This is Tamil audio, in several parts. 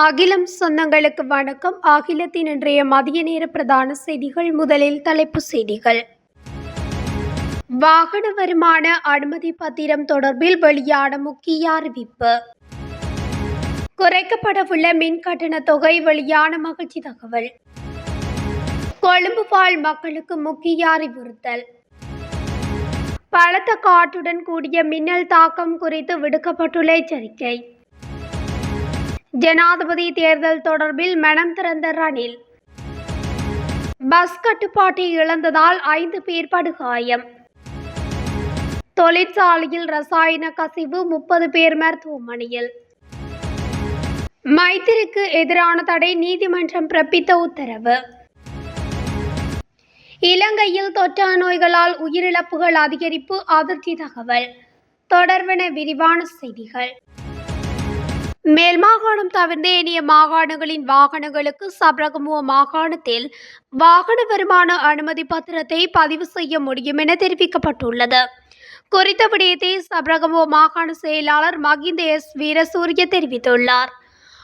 அகிலம் சொந்தங்களுக்கு வணக்கம். அகிலத்தின் இன்றைய மதிய நேர பிரதான செய்திகள். முதலில் தலைப்பு செய்திகள். வாகன வருமான அனுமதி பத்திரம் தொடர்பில் வெளியான முக்கிய அறிவிப்பு. குறைக்கப்படவுள்ள மின் கட்டண தொகை வெளியான மகிழ்ச்சி தகவல். கொழும்பு வாழ் மக்களுக்கு முக்கிய அறிவுறுத்தல். பலத்த காற்றுடன் கூடிய மின்னல் தாக்கம் குறித்து விடுக்கப்பட்டுள்ள எச்சரிக்கை. ஜனாதிபதி தேர்தல் தொடர்பில் மனம் திறந்த ரணில். பஸ் கட்டுப்பாட்டை இழந்ததால் ஐந்து பேர் படுகாயம். தொழிற்சாலையில் ரசாயன கசிவு முப்பது பேர் மருத்துவமனையில். மைத்திரிக்கு எதிரான தடை நீதிமன்றம் பிறப்பித்த உத்தரவு. இலங்கையில் தொற்றா நோய்களால் உயிரிழப்புகள் அதிகரிப்பு அதிர்ச்சி தகவல். தொடர்பென விரிவான செய்திகள். மேல் மாகாணம் தவிர்ந்த ஏனைய மாகாணங்களின் வாகனங்களுக்கு சபரகமுவ மாகாணத்தில் வாகன வருமான அனுமதி பத்திரத்தை பதிவு செய்ய முடியும் என தெரிவிக்கப்பட்டுள்ளது. குறித்த விடயத்தை சபரகமுவ மாகாண செயலாளர் மகிந்த எஸ். வீரசூரிய தெரிவித்துள்ளார்.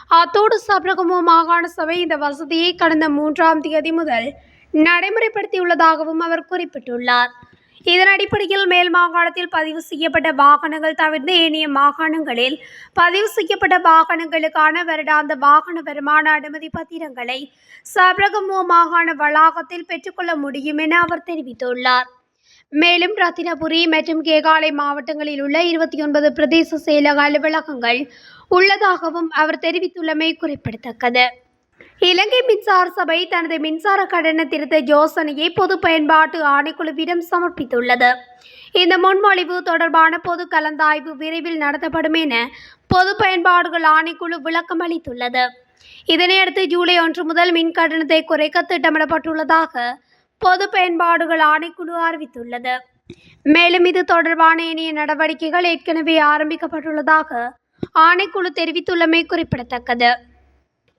அத்தோடு சபரகமுவ மாகாண சபை இந்த வசதியை கடந்த மூன்றாம் தேதி முதல் நடைமுறைப்படுத்தியுள்ளதாகவும் அவர் குறிப்பிட்டுள்ளார். இதன் அடிப்படையில் மேல் மாகாணத்தில் பதிவு செய்யப்பட்ட வாகனங்கள் தவிர்த்து ஏனைய மாகாணங்களில் பதிவு செய்யப்பட்ட வாகனங்களுக்கான வருடாந்த வாகன வருமான அனுமதி பத்திரங்களை சபரகமோ மாகாண வளாகத்தில் பெற்றுக்கொள்ள முடியும் என அவர் தெரிவித்துள்ளார். மேலும் ரத்தினபுரி மற்றும் கேகாலை மாவட்டங்களில் உள்ள இருபத்தி ஒன்பது பிரதேச செயலக அலுவலகங்கள் உள்ளதாகவும் அவர் தெரிவித்துள்ளமை குறிப்பிடத்தக்கது. இலங்கை மின்சார சபை தனது மின்சார கட்டண திருத்த யோசனையை பொது பயன்பாட்டு ஆணைக்குழுவிடம் சமர்ப்பித்துள்ளது. இந்த முன்மொழிவு தொடர்பான பொது கலந்தாய்வு விரைவில் நடத்தப்படும் என பொது பயன்பாடுகள் ஆணைக்குழு விளக்கம் அளித்துள்ளது. இதனையடுத்து ஜூலை ஒன்று முதல் மின் கட்டணத்தை குறைக்க திட்டமிடப்பட்டுள்ளதாக பொது பயன்பாடுகள் ஆணைக்குழு அறிவித்துள்ளது. மேலும் இது தொடர்பான இணைய நடவடிக்கைகள் ஏற்கனவே ஆரம்பிக்கப்பட்டுள்ளதாக ஆணைக்குழு தெரிவித்துள்ளமை குறிப்பிடத்தக்கது.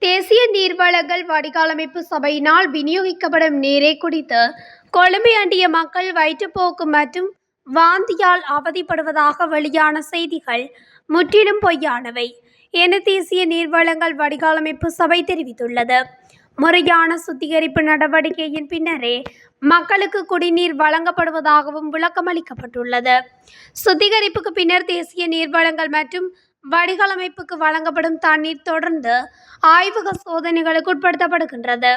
தேசிய நீர்வளங்கள் வடிகாலமைப்பு சபையினால் விநியோகிக்கப்படும் நீரை குடித்து கொழும்பை அண்டிய மக்கள் வயிற்றுப்போக்கு மற்றும் வாந்தியால் அவதிப்படுவதாக வெளியான செய்திகள் முற்றிலும் பொய்யானவை என தேசிய நீர்வளங்கள் வடிகாலமைப்பு சபை தெரிவித்துள்ளது. முறையான சுத்திகரிப்பு நடவடிக்கையின் பின்னரே மக்களுக்கு குடிநீர் வழங்கப்படுவதாகவும் விளக்கமளிக்கப்பட்டுள்ளது. சுத்திகரிப்புக்கு பின்னர் தேசிய நீர்வளங்கள் மற்றும் வடிகாலமைப்புக்கு வழங்கப்படும் தண்ணீர் தொடர்ந்து ஆய்வக சோதனைகளுக்கு உட்படுத்தப்படுகின்றது.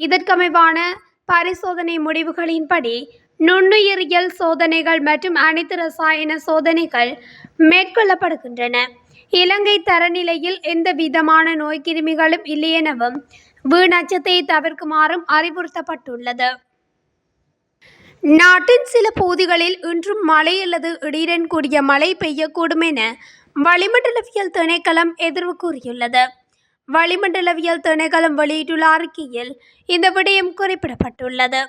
இதற்கமைவான பரிசோதனை முடிவுகளின்படி நுண்ணுயிரியல் சோதனைகள் மற்றும் அனைத்து ரசாயன சோதனைகள் மேற்கொள்ளப்படுகின்றன. இலங்கை தரநிலையில் எந்த விதமான நோய்க்கிருமிகளும் இல்லையெனவும் வீணச்சத்தை தவிர்க்குமாறும் அறிவுறுத்தப்பட்டுள்ளது. நாட்டின் சில பகுதிகளில் இன்றும் மழை அல்லது இடியுடன் கூடிய மழை பெய்யக்கூடும் என வளிமண்டலவியல் திணைக்களம் எதிர்வு கூறியுள்ளது. வளிமண்டலவியல் திணைக்களம் வெளியிட்டுள்ள அறிக்கையில் இந்த விடயம் குறிப்பிடப்பட்டுள்ளது.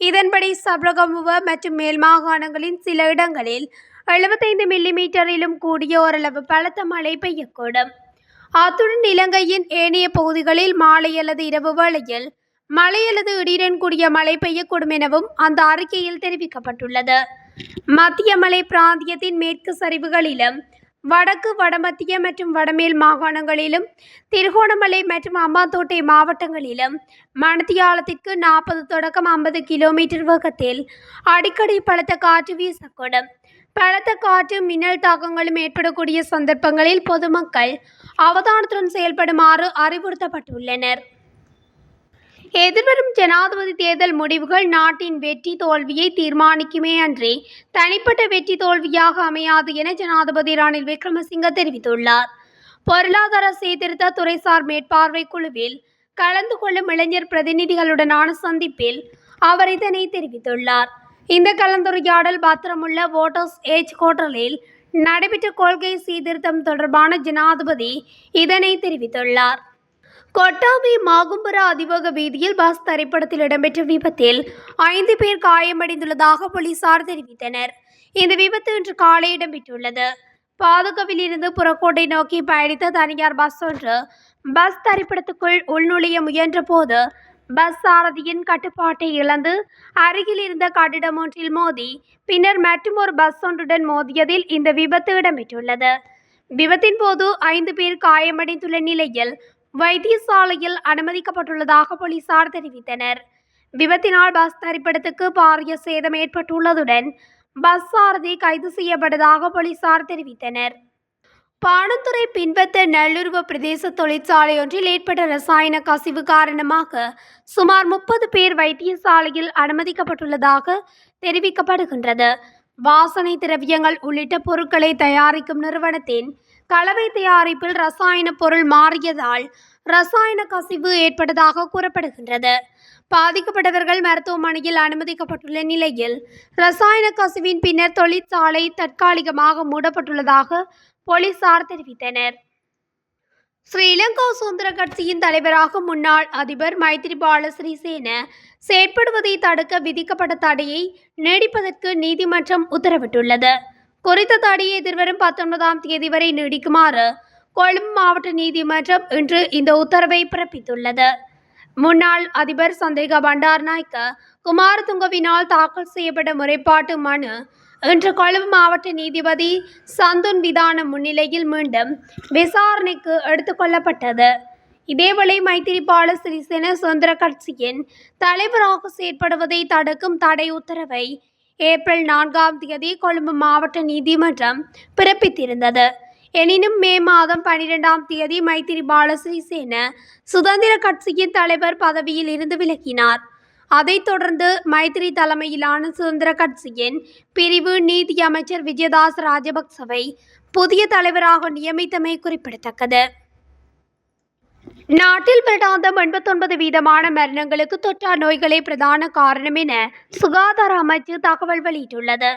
இதன்படி சபரகமுவ மற்றும் மேல் மாகாணங்களின் சில இடங்களில் எழுபத்தைந்து மில்லிமீட்டரிலும் கூடிய ஓரளவு பலத்த மழை பெய்யக்கூடும். அத்துடன் இலங்கையின் ஏனைய பகுதிகளில் மாலை அல்லது இரவு வேளையில் மழை அல்லது இடியுடன் கூடிய மழை பெய்யக்கூடும் எனவும் அந்த அறிக்கையில் தெரிவிக்கப்பட்டுள்ளது. மத்திய மலை பிராந்தியத்தின் மேற்கு சரிவுகளிலும் வடக்கு வடமத்திய மற்றும் வடமேல் மாகாணங்களிலும் திருகோணமலை மற்றும் அம்பாந்தோட்டை மாவட்டங்களிலும் மணத்தியாலத்திற்கு நாற்பது தொடக்கம் ஐம்பது கிலோமீட்டர் வேகத்தில் அடிக்கடி பலத்த காற்று வீசக்கூடும். பலத்த காற்று மின்னல் தாக்கங்களும் ஏற்படக்கூடிய சந்தர்ப்பங்களில் பொதுமக்கள் அவதானத்துடன் செயல்படுமாறு அறிவுறுத்தப்பட்டுள்ளனர். எதிர்வரும் ஜனாதிபதி தேர்தல் முடிவுகள் நாட்டின் வெற்றி தோல்வியை தீர்மானிக்குமே அன்றி தனிப்பட்ட வெற்றி தோல்வியாக அமையாது என ஜனாதிபதி ரணில் விக்ரமசிங்க தெரிவித்துள்ளார். பொருளாதார சீர்திருத்த துறைசார் மேற்பார்வை குழுவில் கலந்து கொள்ளும் இளைஞர் பிரதிநிதிகளுடனான சந்திப்பில் அவர் இதனை தெரிவித்துள்ளார். இந்த கலந்துரையாடல் பத்திரமுள்ள வோட்டர்ஸ் ஏஜ் கோட்டலில் நடைபெற்ற கொள்கை சீர்திருத்தம் தொடர்பான ஜனாதிபதி இதனை தெரிவித்துள்ளார். கொட்டாமி மாகும்புர அதிவேக வீதியில் பஸ் திரைப்படத்தில் இடம்பெற்ற விபத்தில் ஐந்து பேர் காயமடைந்துள்ளதாக போலீசார் தெரிவித்தனர். இந்த விபத்து இன்று காலை இடம்பெற்றுள்ளது. பாதுகாவில் இருந்து புறக்கோட்டை நோக்கி பயணித்த தனியார் பஸ் ஒன்று பஸ் திரைப்படத்துக்குள் உள்நுழைய முயன்ற போது பஸ் சாரதியின் கட்டுப்பாட்டை இழந்து அருகில் இருந்த கட்டிடம் ஒன்றில் மோதி பின்னர் மற்றுமொரு பஸ் ஒன்றுடன் மோதியதில் இந்த விபத்து இடம்பெற்றுள்ளது. விபத்தின் போது ஐந்து பேர் காயமடைந்துள்ள நிலையில் வைத்தியசாலையில் அனுமதிக்கப்பட்டுள்ளதாக போலீசார் தெரிவித்தனர். விபத்தினால் பஸ் தரிப்பிடத்துக்கு பாரிய சேதம் ஏற்பட்டுள்ளதுடன் பஸ் சாரதி கைது செய்யப்பட்டதாக போலீசார் தெரிவித்தனர். பாணந்துறை பின்பத்த நல்லுருவ பிரதேச தொழிற்சாலை ஒன்றில் ஏற்பட்ட ரசாயன கசிவு காரணமாக சுமார் முப்பது பேர் வைத்தியசாலையில் அனுமதிக்கப்பட்டுள்ளதாக தெரிவிக்கப்படுகின்றது. வாசனை திரவியங்கள் உள்ளிட்ட பொருட்களை தயாரிக்கும் நிறுவனத்தின் கலவை தயாரிப்பில் ரசாயன பொருள் மாறியதால் ரசாயன கசிவு ஏற்பட்டதாக கூறப்படுகின்றது. பாதிக்கப்பட்டவர்கள் மருத்துவமனையில் அனுமதிக்கப்பட்டுள்ள நிலையில் ரசாயன கசிவின் பின்னர் தொழிற்சாலை தற்காலிகமாக மூடப்பட்டுள்ளதாக போலீசார் தெரிவித்தனர். ஸ்ரீலங்கா சுதந்திர கட்சியின் தலைவராக முன்னாள் அதிபர் மைத்ரிபால சிறிசேன செயற்படுவதை தடுக்க விதிக்கப்பட்ட தடையை நீடிப்பதற்கு நீதிமன்றம் உத்தரவிட்டுள்ளது. குறித்த தடையை எதிர்வரும் பத்தொன்பதாம் தேதி வரை நீடிக்குமாறு கொழும்பு மாவட்ட நீதிமன்றம் இன்று இந்த உத்தரவை பிறப்பித்துள்ளது. முன்னாள் அதிபர் சந்திரிகா பண்டார்நாயக்க குமாரதுங்கவினால் தாக்கல் செய்யப்பட்ட முறைப்பாட்டு மனு இன்று கொழும்பு மாவட்ட நீதிபதி சந்துன் விதான முன்னிலையில் மீண்டும் விசாரணைக்கு எடுத்துக்கொள்ளப்பட்டது இதேவேளை மைத்திரிபால சிறிசேன சுதந்திர கட்சியின் தலைவராக செயற்படுவதை தடுக்கும் தடை உத்தரவை ஏப்ரல் நான்காம் தேதி கொழும்பு மாவட்ட நீதிமன்றம் பிறப்பித்திருந்தது. எனினும் மே மாதம் பனிரெண்டாம் தேதி மைத்திரிபால சிறிசேன சுதந்திர கட்சியின் தலைவர் பதவியில் இருந்து விலகினார். அதைத் தொடர்ந்து மைத்திரி தலைமையிலான சுதந்திர கட்சியின் பிரிவு நீதி அமைச்சர் விஜயதாஸ் ராஜபக்சவை புதிய தலைவராக நியமித்தமை குறிப்பிடத்தக்கது. நாட்டில் வருடாந்தம் எண்பத்தொன்பது வீதமான மரணங்களுக்கு தொற்றா நோய்களே பிரதான காரணம் என சுகாதார அமைச்சு தகவல் வெளியிட்டுள்ளது.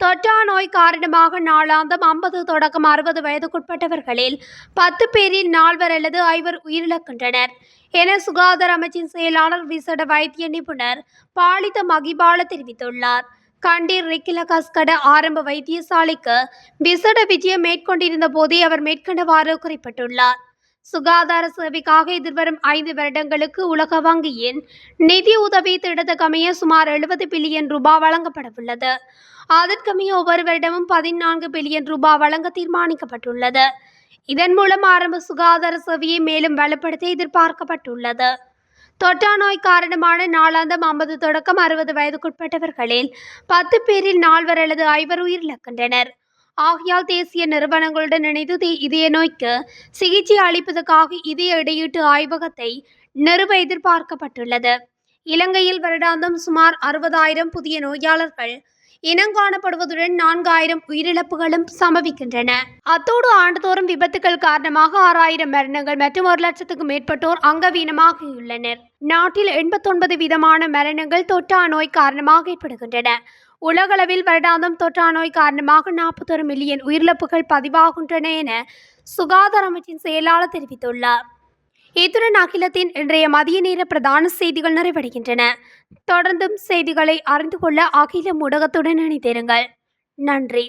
தொற்றா நோய் காரணமாக நாளாந்தம் ஐம்பது தொடக்கம் அறுபது வயதுக்குட்பட்டவர்களில் பத்து பேரில் நால்வர் அல்லது ஐவர் உயிரிழக்கின்றனர். என சுகாதார அமைச்சின் செயலாளர் விசேட வைத்திய நிபுணர் பாலித மகிபால தெரிவித்துள்ளார். கண்டீர் ரிக்கில கஸ்கட ஆரம்ப வைத்தியசாலைக்கு விசேட விஜயம் மேற்கொண்டிருந்த போதே அவர் மேற்கண்டவாறு குறிப்பிட்டுள்ளார். சுகாதார சேவைக்காக எதிர்வரும் ஐந்து வருடங்களுக்கு உலக வங்கியின் நிதி உதவி திட்டத்துக்கமைய சுமார் எழுபது பில்லியன் ரூபாய் வழங்கப்படவுள்ளது. அதற்கமைய ஒவ்வொரு வருடமும் பதினான்கு பில்லியன் ரூபாய் வழங்க தீர்மானிக்கப்பட்டுள்ளது. இதன் மூலம் ஆரம்ப சுகாதார சேவையை மேலும் வலுப்படுத்த எதிர்பார்க்கப்பட்டுள்ளது. தொற்றா நோய் காரணமான நாளாந்தம் ஐம்பது தொடக்கம் அறுபது வயதுக்குட்பட்டவர்களில் பத்து பேரில் நால்வர் அல்லது ஐவர் உயிரிழக்கின்றனர். ஆகையால் தேசிய நிறுவனங்களுடன் இணைந்து இதய நோய்க்கு சிகிச்சை அளிப்பதற்காக இதய இடையீட்டு ஆய்வகத்தை நிறுவ எதிர்பார்க்கப்பட்டுள்ளது. இலங்கையில் வருடாந்தம் சுமார் அறுபதாயிரம் புதிய நோயாளர்கள் இனங்காணப்படுவதுடன் நான்காயிரம் உயிரிழப்புகளும் சம்பவிக்கின்றன. அத்தோடு ஆண்டுதோறும் விபத்துகள் காரணமாக ஆறாயிரம் மரணங்கள் மற்றும் ஒரு லட்சத்துக்கும் மேற்பட்டோர் அங்கவீனமாகியுள்ளனர். நாட்டில் எண்பத்தொன்பது விதமான மரணங்கள் தொற்றா நோய் காரணமாக ஏற்படுகின்றன. உலகளவில் வருடாந்தம் தொற்றா நோய் காரணமாக நாற்பத்தொரு மில்லியன் உயிரிழப்புகள் பதிவாகின்றன என சுகாதார அமைச்சின் செயலாளர் தெரிவித்துள்ளார். இத்துடன் அகிலத்தின் இன்றைய மதிய நேர பிரதான செய்திகள் நிறைவடைகின்றன. தொடர்ந்தும் செய்திகளை அறிந்து கொள்ள அகில ஊடகத்துடன் இணைந்திருங்கள். நன்றி.